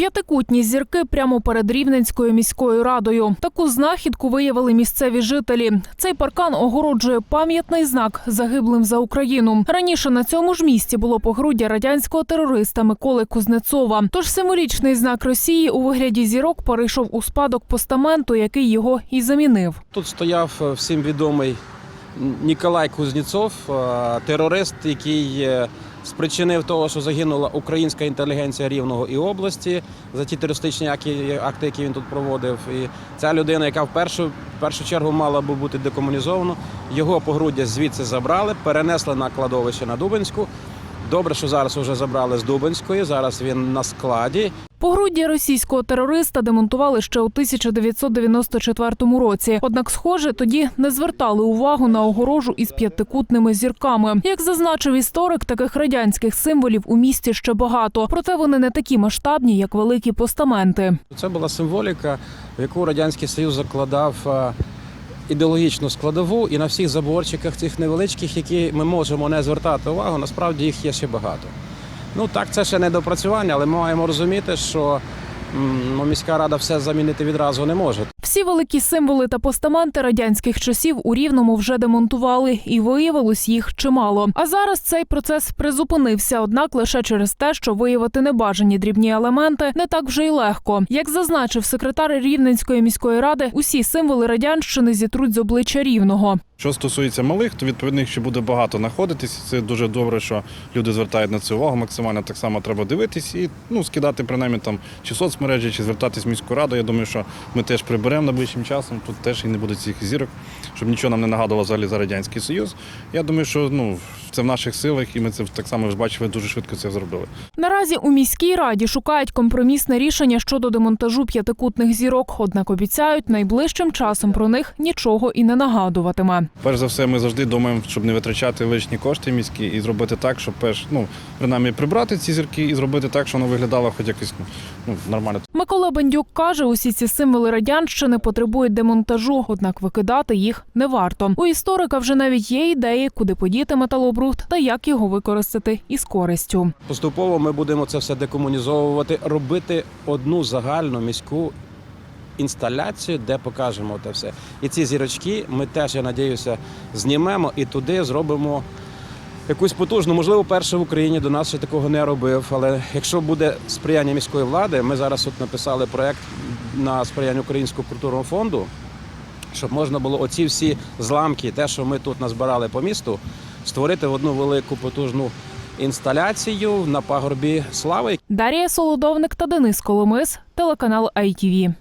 П'ятикутні зірки прямо перед Рівненською міською радою. Таку знахідку виявили місцеві жителі. Цей паркан огороджує пам'ятний знак загиблим за Україну. Раніше на цьому ж місці було погруддя радянського терориста Миколи Кузнецова. Тож символічний знак Росії у вигляді зірок перейшов у спадок постаменту, який його і замінив. Тут стояв е, всім відомий Ніколай Кузнєцов, е, терорист, який е, спричинив того, що загинула українська інтелігенція Рівного і області за ті терористичні акти, які він тут проводив. І ця людина, яка в першу, в першу чергу мала би бути декомунізована, його погруддя звідси забрали, перенесли на кладовище на Дубинську. Добре, що зараз вже забрали з Дубинської. Зараз він на складі. Погруддя російського терориста демонтували ще у 1994 році. Однак, схоже, тоді не звертали увагу на огорожу із п'ятикутними зірками. Як зазначив історик, таких радянських символів у місті ще багато, проте вони не такі масштабні, як великі постаменти. Це була символіка, в яку радянський союз закладав е, ідеологічну складову, і на всіх заборчиках цих невеличких, які ми можемо не звертати увагу, насправді їх є ще багато. Ну так, це ще не допрацювання, але ми маємо розуміти, що м, ну, міська рада все замінити відразу не може. Всі великі символи та постаменти радянських часів у рівному вже демонтували, і виявилось їх чимало. А зараз цей процес призупинився, однак лише через те, що виявити небажані дрібні елементи не так вже й легко. Як зазначив секретар Рівненської міської ради, усі символи радянщини зітруть з обличчя рівного. Що стосується малих, то відповідно їх ще буде багато знаходитись. Це дуже добре, що люди звертають на це увагу. Максимально так само треба дивитись і ну скидати принаймні там чи соцмережі, чи звертатись в міську раду. Я думаю, що ми теж приберемо найближчим часом. Тут теж і не буде цих зірок, щоб нічого нам не нагадувало взагалі за радянський союз. Я думаю, що ну це в наших силах, і ми це так само бачили, дуже швидко це зробили. Наразі у міській раді шукають компромісне рішення щодо демонтажу п'ятикутних зірок. Однак обіцяють найближчим часом про них нічого і не нагадуватиме. Перш за все, ми завжди думаємо, щоб не витрачати лишні кошти міські і зробити так, щоб перш ну принаймні прибрати ці зірки і зробити так, щоб воно виглядало хоч якось ну нормально. Микола Бендюк каже, усі ці символи радянщини потребують демонтажу, однак викидати їх не варто. У історика вже навіть є ідеї, куди подіти металобрухт та як його використати із користю. Поступово ми будемо це все декомунізовувати, робити одну загальну міську інсталяцію, де покажемо те все. І ці зірочки ми теж, я надіюся, знімемо і туди зробимо якусь потужну. Можливо, перше в Україні до нас ще такого не робив. Але якщо буде сприяння міської влади, ми зараз тут написали проект на сприяння Українського культурного фонду. Щоб можна було оці всі зламки, те, що ми тут назбирали по місту, створити в одну велику потужну інсталяцію на пагорбі слави, Дарія Солодовник та Денис Коломис, телеканал ITV.